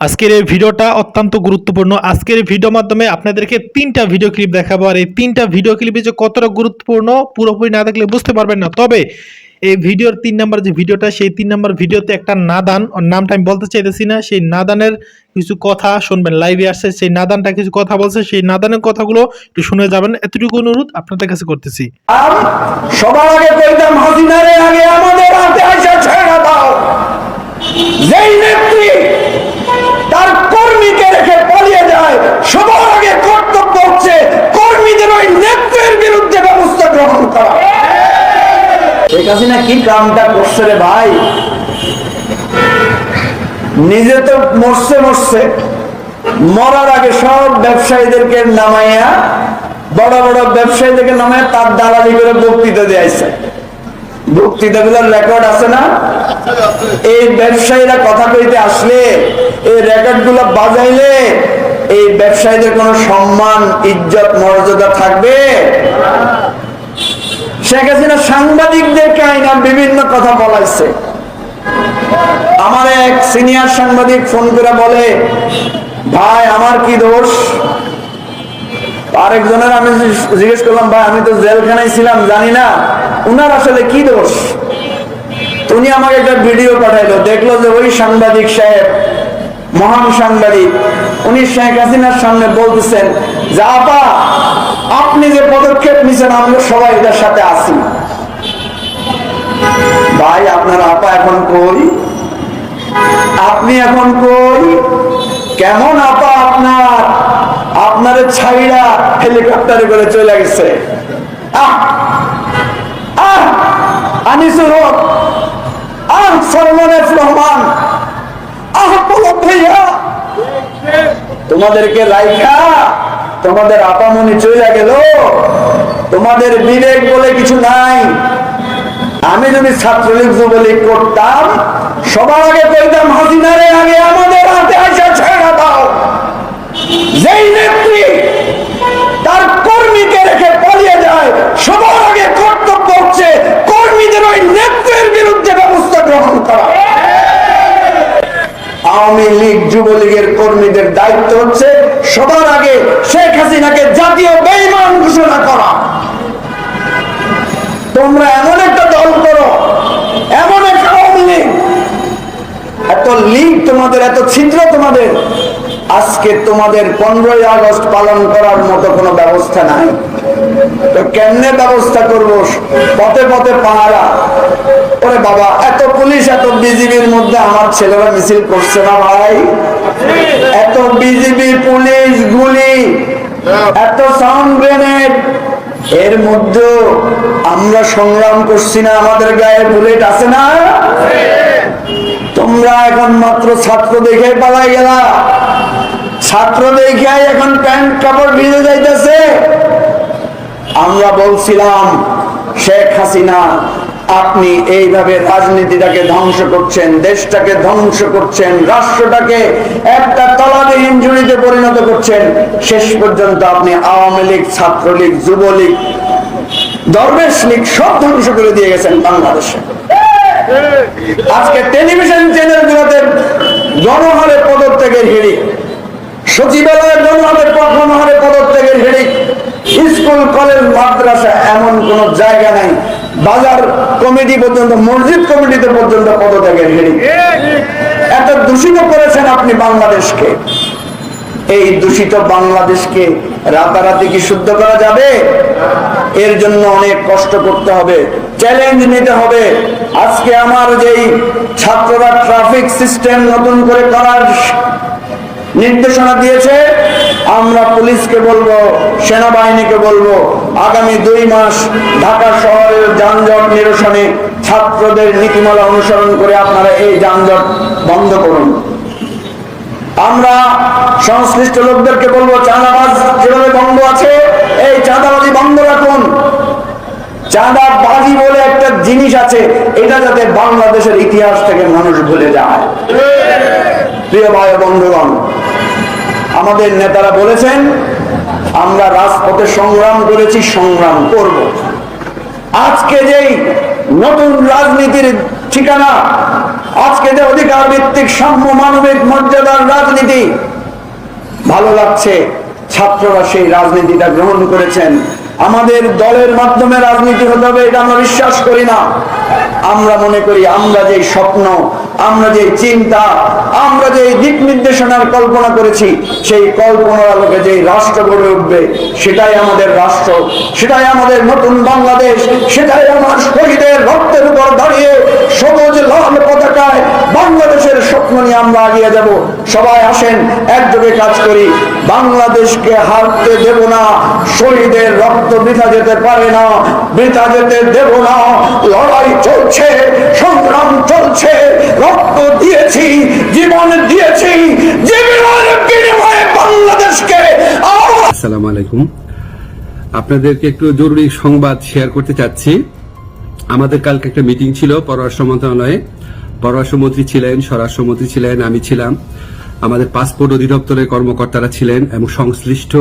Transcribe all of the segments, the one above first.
আজকের এই ভিডিওটা অত্যন্ত গুরুত্বপূর্ণ। আজকের এই ভিডিওর মাধ্যমে আপনাদেরকে তিনটা ভিডিও ক্লিপ দেখাবো। আর এই তিনটা ভিডিও ক্লিপে যে কতটা গুরুত্বপূর্ণ, পুরোপুরি না দেখলে বুঝতে পারবেন না। তবে এই ভিডিওর তিন নম্বর যে ভিডিওটা, সেই তিন নাম্বার ভিডিওতে একটা নাদান, ওর নামটা আমি বলতে চাইতেছি না, সেই নাদানের কিছু কথা শুনবেন লাইভে আসছে, সেই নাদানটা কিছু কথা বলছে, সেই নাদানের কথাগুলো একটু শুনে যাবেন। এতটুকু অনুরোধ আপনাদের কাছে করতেছি। আমাদের কর্মীকে রেখে পালিয়ে যায়, সবার আগে কর্তব্য হচ্ছে কর্মীদের ওই নেত্রীর বিরুদ্ধে ব্যবস্থা গ্রহণ করা। শেখ হাসিনা কি কামটা করছে রে ভাই? নিজে তো মরছে মরছে, মরার আগে সব ব্যবসায়ীদেরকে নামাইয়া, বড় বড় ব্যবসায়ীদেরকে নামাইয়া তার দালালি করে বক্তৃতা দিয়েছে বক্তৃতা গুলোর রেকর্ড আছে না? এই ব্যবসায়ীরা কথা কইতে আসলে এই রেকর্ডগুলো বাজাইলে এই ব্যবসায়ীদের কোনো সম্মান, ইজ্জত, মর্যাদা থাকবে? শেখ হাসিনা সাংবাদিকদেরকে আইনা বিভিন্ন কথা বলাইছে। আমার এক সিনিয়র সাংবাদিক ফোন করে বলে, ভাই, আমার কি দোষ? আরেকজনের আমি জিজ্ঞেস করলাম, ভাই, আমি তো জেলখানায় ছিলাম, জানি না। উনার আসলে কি দোষ? উনি আমাকে একটা ভিডিও পাঠাইলো, দেখল যে ওই সাংবাদিক সাহেব মহান সাংবাদিক উনি শেখ হাসিনার সামনে বলতেছেন যে, আপা, আপনি যে পদক্ষেপ নিছেন, আমরা সবাই এটার সাথে আছি। ভাই, আপনার আপা এখন কই? আপনি এখন কই? কেমন আপা আপনার? আপনার ছাইরা হেলিকপ্টারে করে চলে গেছে। তোমাদেরকে রাইখা তোমাদের আপামনি চলে গেল। তোমাদের বিবেক বলে কিছু নাই। আমি যদি ছাত্রলীগ যুবলীগ করতাম, সবার আগে কইতাম, হাসিনারে আগে আমাদের হাতে আইসা ছেড়ে দাও। যেই নেত্রী তার কর্মীকে রেখে পালিয়ে যায়, সবার আগে কর্তব্য হচ্ছে কর্মীদের ওই নেত্রীর বিরুদ্ধে ব্যবস্থা গ্রহণ করা। আওয়ামী লীগ যুবলীগের কর্মীদের দায়িত্ব হচ্ছে সবার আগে শেখ হাসিনাকে জাতীয় বেইমান ঘোষণা করা। তোমরা এমন একটা দল করো এমন একটা আওয়ামী লীগ এত তোমাদের এত ছিদ্র তোমাদের। আজকে তোমাদের পনেরোই আগস্ট পালন করার মতো কোনো ব্যবস্থা নাই। তো কেমনে ব্যবস্থা করব? পথে পথে পাহারা। ওরে বাবা, এত পুলিশ, এত বিজিবির মধ্যে আমার ছেলেরা মিছিল করছে না ভাই? এত বিজিবি, পুলিশ, গুলি, এত সাউন্ড গ্রেনেড। এর মধ্যে আমরা সংগ্রাম করছি না, আমাদের গায়ে বুলেট আছে না? তোমরা এখন মাত্র ছাত্র দেখে পালাই গেলা ছাত্র দেখে এখন প্যান্ট কাপড় ভিজে যাইতেছে। আমরা বলছিলাম, শেখ হাসিনা, আপনি এইভাবে রাজনীতিটাকে ধ্বংস করছেন, দেশটাকে ধ্বংস করছেন, রাষ্ট্রটাকে একটা তলাবিহীন জুড়িতে পরিণত করছেন। শেষ পর্যন্ত আপনি আওয়ামী লীগ, ছাত্রলীগ, যুবলীগ, দরবেশ লীগ সব ধ্বংস করে দিয়ে গেছেন বাংলাদেশে। আজকে টেলিভিশন চ্যানেল গুলোতে গণহারে পদত্যাগের হিড়িক, সচিবালয়ের গণহারে গণহারে পদত্যাগের হিড়িক, স্কুল, কলেজ, মাদ্রাসা এমন কোন জায়গা নাই। বাজার কমিটি পর্যন্ত, মসজিদ কমিটিতে পর্যন্ত পদত্যাগের হিড়িক। এত দূষিত করেছেন আপনি বাংলাদেশকে। এই দূষিত বাংলাদেশকে রাতারাতি কি শুদ্ধ করা যাবে? এর জন্য অনেক কষ্ট করতে হবে চ্যালেঞ্জ নিতে হবে। আজকে আমার যেই ছাত্ররা ট্রাফিক সিস্টেম নতুন করে করার নির্দেশনা দিয়েছে, আমরা পুলিশকে বলব, সেনাবাহিনীকে বলব, আগামী দুই মাস ঢাকা শহরের যানজট নিরসনে ছাত্রদের নীতিমালা অনুসরণ করে আপনারা এই যানজট বন্ধ করুন। আমরা সংশ্লিষ্ট লোকদেরকে বলব, চাঁদাবাজ যেভাবে বন্ধ আছে, এই চাঁদাবাজি বন্ধ রাখুন। চাঁদাবাজি বলে একটা জিনিস আছে, এটা যাতে বাংলাদেশের ইতিহাস থেকে মানুষ ভুলে যায়। প্রিয় ভাই বন্ধুগণ, আমাদের নেতারা বলেছেন, আমরা রাজপথে সংগ্রাম করেছি, সংগ্রাম করব। আজকে যেই নতুন রাজনীতির ঠিকানা, আজকে যে অধিকার ভিত্তিক সাম্য মানবিক মর্যাদার রাজনীতি ভালো লাগছে। ছাত্ররা সেই রাজনীতিটা গ্রহণ করেছেন। আমাদের দলের মাধ্যমে রাজনীতি হতে হবে, এটা আমরা বিশ্বাস করি না। আমরা মনে করি আমরা যে স্বপ্ন আমরা যে চিন্তা, আমরা যে দিক নির্দেশনার কল্পনা করেছি, সেই কল্পনার আলোকে যে রাষ্ট্র গড়ে উঠবে, সেটাই আমাদের রাষ্ট্র, সেটাই আমাদের নতুন বাংলাদেশ, সেটাই আমার শহীদের রক্তের উপর দাঁড়িয়ে সবুজ লাল পতাকায় বাংলাদেশের স্বপ্ন নিয়ে আমরা এগিয়ে যাব। সবাই আসেন, একযোগে কাজ করি। বাংলাদেশকে হারতে দেব না, শহীদের রক্ত বৃথা যেতে পারে না, বৃথা যেতে দেব না। লড়াই চলছে, সংগ্রাম চলছে রক্ত দিয়েছি, জীবন দিয়েছি, জীবনের বিনিময়ে বাংলাদেশকে আসসালামু আলাইকুম। আপনাদেরকে একটু জরুরি সংবাদ শেয়ার করতে চাচ্ছি। আমাদের কালকে একটা মিটিং ছিল পররাষ্ট্র মন্ত্রণালয়ে। পররাষ্ট্রমন্ত্রী ছিলেন, স্বরাষ্ট্রমন্ত্রী ছিলেন, আমি ছিলাম। আমাদের পাসপোর্ট অধিদপ্তরের কর্মকর্তারা ছিলেন এবং সংশ্লিষ্ট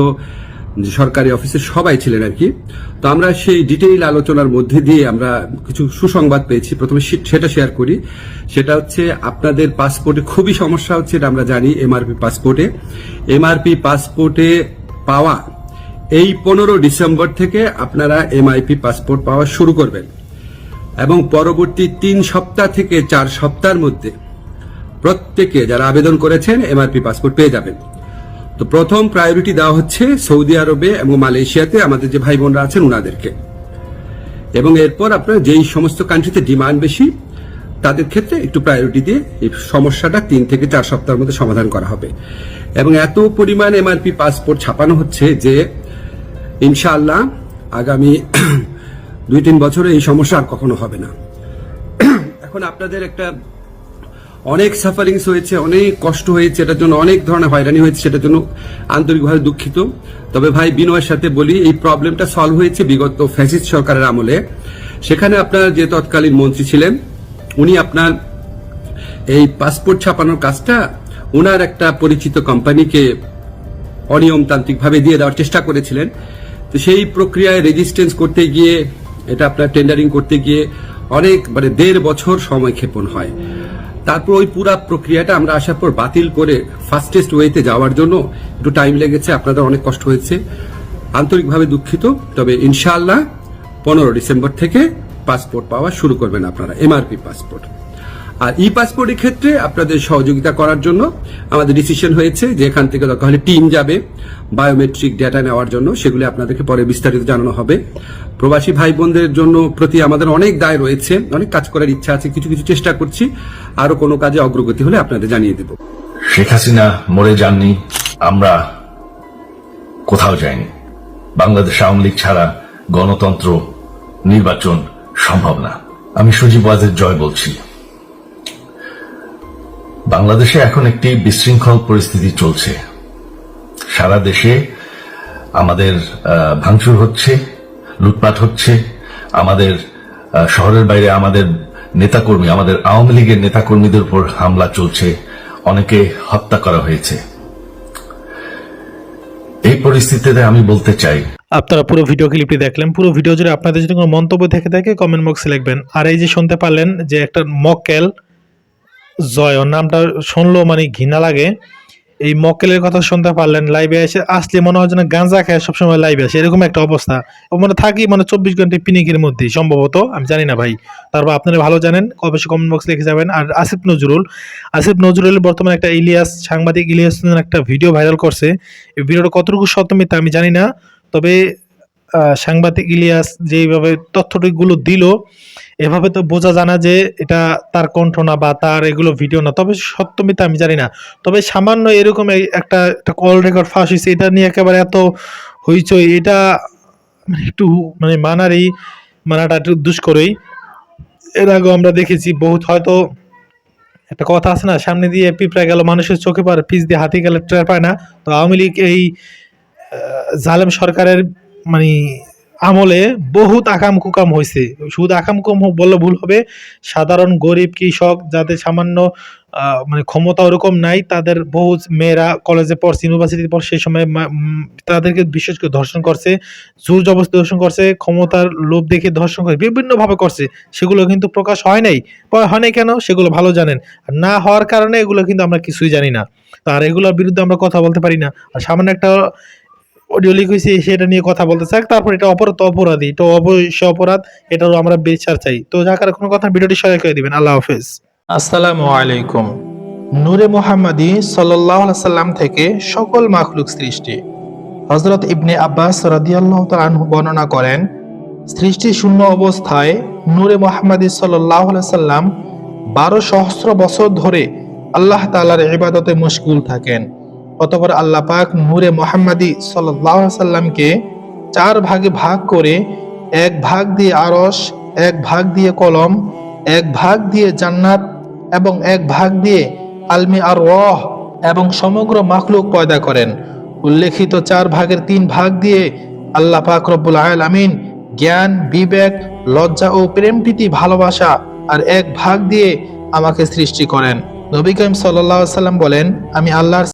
সরকারি অফিসের সবাই ছিলেন আর কি। তো আমরা সেই ডিটেইল আলোচনার মধ্যে দিয়ে আমরা কিছু সুসংবাদ পেয়েছি। প্রথমে সেটা শেয়ার করি। সেটা হচ্ছে আপনাদের পাসপোর্টে খুবই সমস্যা হচ্ছে এটা আমরা জানি, এমআরপি পাসপোর্টে। এমআরপি পাসপোর্টে পাওয়া, এই পনেরো ডিসেম্বর থেকে আপনারা এমআইপি পাসপোর্ট পাওয়া শুরু করবেন। এবং পরবর্তী তিন সপ্তাহ থেকে চার সপ্তাহের মধ্যে প্রত্যেকে যারা আবেদন করেছেন এমআরপি পাসপোর্ট পেয়ে যাবেন। তো প্রথম প্রায়োরিটি দেওয়া হচ্ছে সৌদি আরবে এবং মালয়েশিয়াতে আমাদের যে ভাই বোনরা আছেন ওনাদেরকে এবং এরপর আপনার যেই সমস্ত কান্ট্রিতে ডিমান্ড বেশি, তাদের ক্ষেত্রে একটু প্রায়োরিটি দিয়ে এই সমস্যাটা তিন থেকে চার সপ্তাহের মধ্যে সমাধান করা হবে। এবং এত পরিমাণ এমআরপি পাসপোর্ট ছাপানো হচ্ছে যে ইনশাআল্লাহ আগামী দুই তিন বছরে এই সমস্যা আর কখনো হবে না। এখন আপনাদের একটা অনেক সাফারিংস হয়েছে, অনেক কষ্ট হয়েছে, এটার জন্য অনেক ধরনের হয়রানি হয়েছে, সেটার জন্য আন্তরিকভাবে দুঃখিত। তবে ভাই বিনয়ের সাথে বলি, এই প্রবলেমটা সলভ হয়েছে বিগত ফ্যাসিস্ট সরকারের আমলে। সেখানে আপনার যে তৎকালীন মন্ত্রী ছিলেন, উনি আপনার এই পাসপোর্ট ছাপানোর কাজটা ওনার একটা পরিচিত কোম্পানিকে অনিয়মতান্ত্রিকভাবে দিয়ে দেওয়ার চেষ্টা করেছিলেন। তো সেই প্রক্রিয়ায় রেজিস্ট্যান্স করতে গিয়ে, এটা আপনার টেন্ডারিং করতে গিয়ে অনেক মানে দেড় বছর সময় ক্ষেপণ হয়। তারপর ওই পুরো প্রক্রিয়াটা আমরা আসার পর বাতিল করে ফাস্টেস্ট ওয়েতে যাওয়ার জন্য একটু টাইম লেগেছে, আপনাদের অনেক কষ্ট হয়েছে। আন্তরিকভাবে দুঃখিত, তবে ইনশাল্লাহ পনেরো ডিসেম্বর থেকে পাসপোর্ট পাওয়া শুরু করবেন আপনারা এমআরপি পাসপোর্ট আর ই পাসপোর্টের ক্ষেত্রে আপনাদের সহযোগিতা করার জন্য আমাদের ডিসিশন হয়েছে যে এখান থেকে দরকার হলে টিম যাবে বায়োমেট্রিক ডেটা নেওয়ার জন্য। সেগুলি আপনাদেরকে পরে বিস্তারিত জানানো হবে। প্রবাসী ভাই বোনদের জন্য প্রতি আমাদের অনেক দায় রয়েছে। অনেক কাজ করার ইচ্ছা আছে। কিছু কিছু চেষ্টা করছি। আরও কোনো কাজে অগ্রগতি হলে আপনাদের জানিয়ে দেব। শেখ হাসিনা মরে যাননি। আমরা কোথাও যাইনি। বাংলাদেশ আওয়ামী লীগ ছাড়া গণতন্ত্র, নির্বাচন সম্ভব না। আমি সজীব ওয়াজের জয় বলছি। বাংলাদেশে এখন একটি বিশৃঙ্খল পরিস্থিতি চলছে। সারা দেশে আমাদের ভাঙচুর হচ্ছে, লুটপাট হচ্ছে, আমাদের শহরের বাইরে আমাদের নেতাকর্মী, আমাদের আওয়ামী লীগের নেতাকর্মীদের উপর হামলা চলছে, অনেকে হত্যা করা হয়েছে। এই পরিস্থিতিতে আমি বলতে চাই, আপনারা পুরো ভিডিও ক্লিপটি দেখলেন, পুরো ভিডিও জুড়ে আপনাদের যদি কোনো মন্তব্য থেকে থাকে কমেন্ট বক্সে লিখবেন। আর এই যে শুনতে পারলেন যে একটা মক্কেল জয়। ওর নামটা শুনলো মানে ঘৃণা লাগে। এই মক্কেলের কথা শুনতে পারলেন লাইভে এসে আসলে মনে হয় যেন গাঁজা খায় সবসময় লাইভে আসে। এরকম একটা অবস্থা। মানে থাকি মানে চব্বিশ ঘণ্টা পিনিকের মধ্যে সম্ভবত, আমি জানি না ভাই। তারপর আপনারা ভালো জানেন অবশ্যই কমেন্ট বক্সে লিখে যাবেন। আর আসিফ নজরুল আসিফ নজরুল বর্তমানে একটা ইলিয়াস, সাংবাদিক ইলিয়াস একটা ভিডিও ভাইরাল করছে। এই ভিডিওটা কতটুকু সত্য মিথ্যা আমি জানি না। তবে সাংবাদিক ইলিয়াস যেইভাবে তথ্যটিগুলো দিল, এভাবে তো বোঝা জানা যে এটা তার কণ্ঠ না বা তার এগুলো ভিডিও না। তবে সত্য আমি জানি না। তবে সামান্য এরকম একটা একটা কল রেকর্ড ফাঁস হয়েছে, এটা নিয়ে একেবারে এত হইচই, এটা একটু মানে মানারই, মানাটা একটু দুষ্করই। এর আগেও আমরা দেখেছি বহুত হয়তো একটা কথা আছে না, সামনে দিয়ে পিঁপড়া গেল, মানুষের চোখে পার পিস দিয়ে হাতি গেলে টের পায় না। তো আওয়ামী লীগ এই জালেম সরকারের মানে আমলে বহুত আকাম কুকাম হয়েছে শুধু আকাম কুকাম বললে ভুল হবে। সাধারণ গরিব কৃষক যাদের সামান্য মানে ক্ষমতা ওরকম নাই, তাদের বহু মেয়েরা কলেজে পড়ছে ইউনিভার্সিটিতে পড়ছে, সেই সময় তাদেরকে বিশেষ করে ধর্ষণ করছে, জোর জবরদস্তি ধর্ষণ করছে, ক্ষমতার লোভ দেখে ধর্ষণ করে, বিভিন্নভাবে করছে। সেগুলো কিন্তু প্রকাশ হয় নাই। হয় নাই কেন? সেগুলো ভালো জানেন। না হওয়ার কারণে এগুলো কিন্তু আমরা কিছুই জানি না। আর এগুলোর বিরুদ্ধে আমরা কথা বলতে পারি না। আর সামান্য একটা অডিও লিক হয়েছে সেটা নিয়ে কথা বলতে চাক তারপর এটা অপরাধ অপরাধী। এটা অবশ্যই অপরাধ, এটারও আমরা বিচার চাই। তো যাকার কোনো কথা ভিডিওটি সহায় করে দিবেন। আল্লাহ হাফেজ। আসসালামু আলাইকুম। নূরে মোহাম্মদী সাল্লাহ সাল্লাম থেকে সকল মাখলুক সৃষ্টি। হজরত ইবনে আব্বাস রাদিয়াল্লাহু আনহু বর্ণনা করেন সৃষ্টি শূন্য অবস্থায় নূরে মোহাম্মদী সাল্লাহ সাল্লাম বারো সহস্র বছর ধরে আল্লাহ তাআলার ইবাদতে মশগুল থাকেন। অতঃপর আল্লাহ পাক নূরে মোহাম্মদী সাল্লামকে চার ভাগে ভাগ করে এক ভাগ দিয়ে আরশ, এক ভাগ দিয়ে কলম, এক ভাগ দিয়ে জান্নাত এবং এক ভাগ দিয়ে আলমি আর রহ এবং সমগ্র মাখলুক পয়দা করেন। উল্লেখিত চার ভাগের তিন ভাগ দিয়ে আল্লাহ পাক রব্বুল আলামিন জ্ঞান, বিবেক, লজ্জা ও প্রেম প্রীতি, ভালোবাসা আর এক ভাগ দিয়ে আমাকে সৃষ্টি করেন। নবী করিম সাল্লাম বলেন, আমি আল্লাহর